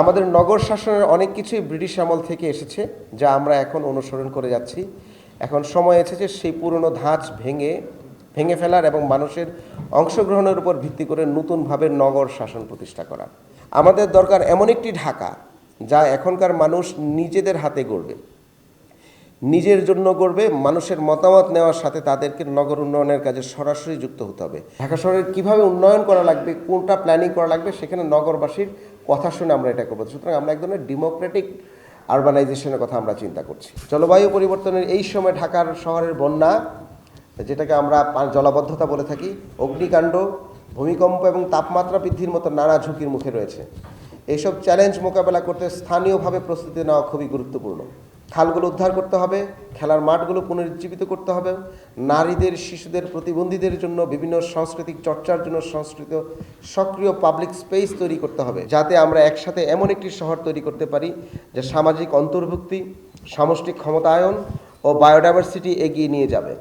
আমাদের নগর শাসনের অনেক কিছুই ব্রিটিশ আমল থেকে এসেছে, যা আমরা এখন অনুসরণ করে যাচ্ছি। এখন সময় এসেছে সেই পুরনো ধাঁচ ভেঙে ভেঙে ফেলার এবং মানুষের অংশগ্রহণের উপর ভিত্তি করে নতুনভাবে নগর শাসন প্রতিষ্ঠা করা। আমাদের দরকার এমন একটি ঢাকা, যা এখনকার মানুষ নিজেদের হাতে গড়বে। নিজের জন্য গড়বে, মানুষের মতামত নেওয়ার সাথে তাদেরকে নগর উন্নয়নের কাজে সরাসরি যুক্ত হতে হবে। ঢাকা শহরের কীভাবে উন্নয়ন করা লাগবে, কোনটা প্ল্যানিং করা লাগবে, সেখানে নগরবাসীর কথা শুনে আমরা এটা করব। সুতরাং আমরা এক ধরনের ডেমোক্রেটিক আরবানাইজেশনের কথা আমরা চিন্তা করছি। জলবায়ু পরিবর্তনের এই সময় ঢাকার শহরের বন্যা, যেটাকে আমরা জলাবদ্ধতা বলে থাকি, অগ্নিকাণ্ড, ভূমিকম্প এবং তাপমাত্রা বৃদ্ধির মতো নানা ঝুঁকির মুখে রয়েছে। এইসব চ্যালেঞ্জ মোকাবেলা করতে স্থানীয়ভাবে প্রস্তুতি নেওয়া খুবই গুরুত্বপূর্ণ। খালগুলো উদ্ধার করতে হবে, খেলার মাঠগুলো পুনরুজ্জীবিত করতে হবে, নারীদের, শিশুদের, প্রতিবন্ধীদের জন্য বিভিন্ন সাংস্কৃতিক চর্চার জন্য সংস্কৃত সক্রিয় পাবলিক স্পেস তৈরি করতে হবে, যাতে আমরা একসাথে এমন একটি শহর তৈরি করতে পারি যে সামাজিক অন্তর্ভুক্তি, সামষ্টিক ক্ষমতায়ন ও বায়োডাইভার্সিটি এগিয়ে নিয়ে যাবে।